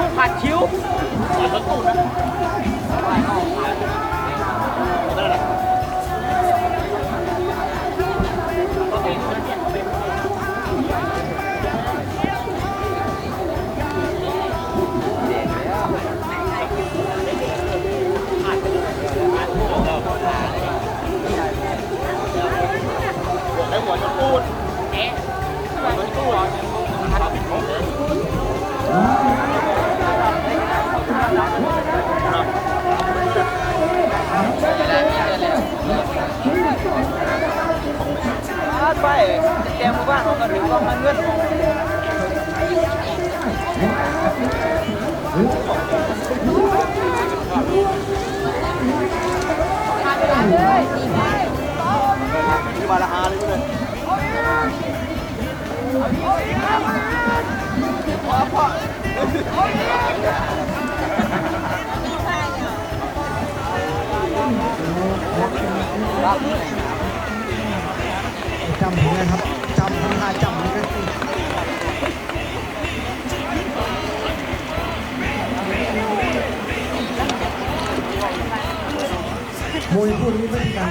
คิ้วขาดคิ้วขาดรถตู้นะ ไปแกมือบ้านเขาก็ถือว่ามันเงินมีมาละหาเลยเลย จำผมนะครับจำทำท่าจำนี่ก็คือมวยพูดนี้ไม่มีการ